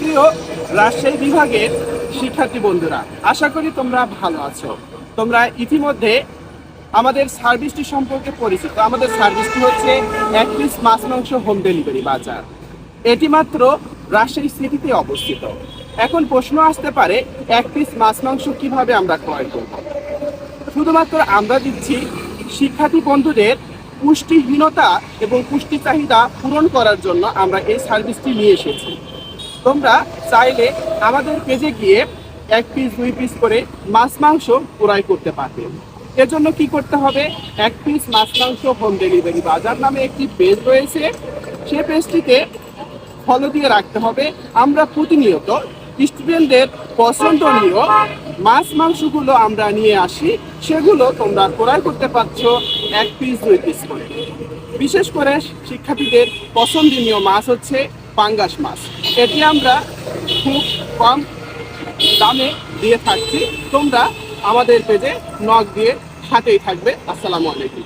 সুপ্রিয় রাজশাহী বিভাগের শিক্ষার্থী বন্ধুরা, আশা করি তোমরা ভালো আছো। তোমরা ইতিমধ্যে আমাদের সার্ভিসটি সম্পর্কে পরিচিত। আমাদের সার্ভিসটি হচ্ছে এক পিস মাছ মাংস হোম ডেলিভারি বাজার। এটি মাত্র রাজশাহী সিটিতে অবস্থিত। এখন প্রশ্ন আসতে পারে এক পিস মাছ মাংস কীভাবে আমরা ক্রয় করব? শুধুমাত্র আমরা দিচ্ছি শিক্ষার্থী বন্ধুদের পুষ্টিহীনতা এবং পুষ্টি চাহিদা পূরণ করার জন্য আমরা এই সার্ভিসটি নিয়ে এসেছি। তোমরা চাইলে আমাদের পেজে গিয়ে এক পিস দুই পিস করে মাছ মাংস ক্রয় করতে পারবে। এর জন্য কি করতে হবে? এক পিস মাছ মাংস হোম ডেলিভারি বাজার নামে একটি পেজ রয়েছে। সে পেজটিতে ফলো দিয়ে রাখতে হবে। আমরা প্রতিনিয়ত স্টুডেন্টদের পছন্দনীয় মাছ মাংসগুলো আমরা নিয়ে আসি। সেগুলো তোমরা ক্রয় করতে পারছ এক পিস দুই পিস করে। বিশেষ করে শিক্ষার্থীদের পছন্দনীয় মাছ হচ্ছে পাঙ্গাস মাছ। এটি আমরা খুব কম দামে দিয়ে থাকছি। তোমরা আমাদের পেজে নখ দিয়ে সাথেই থাকবে। আসসালামু আলাইকুম।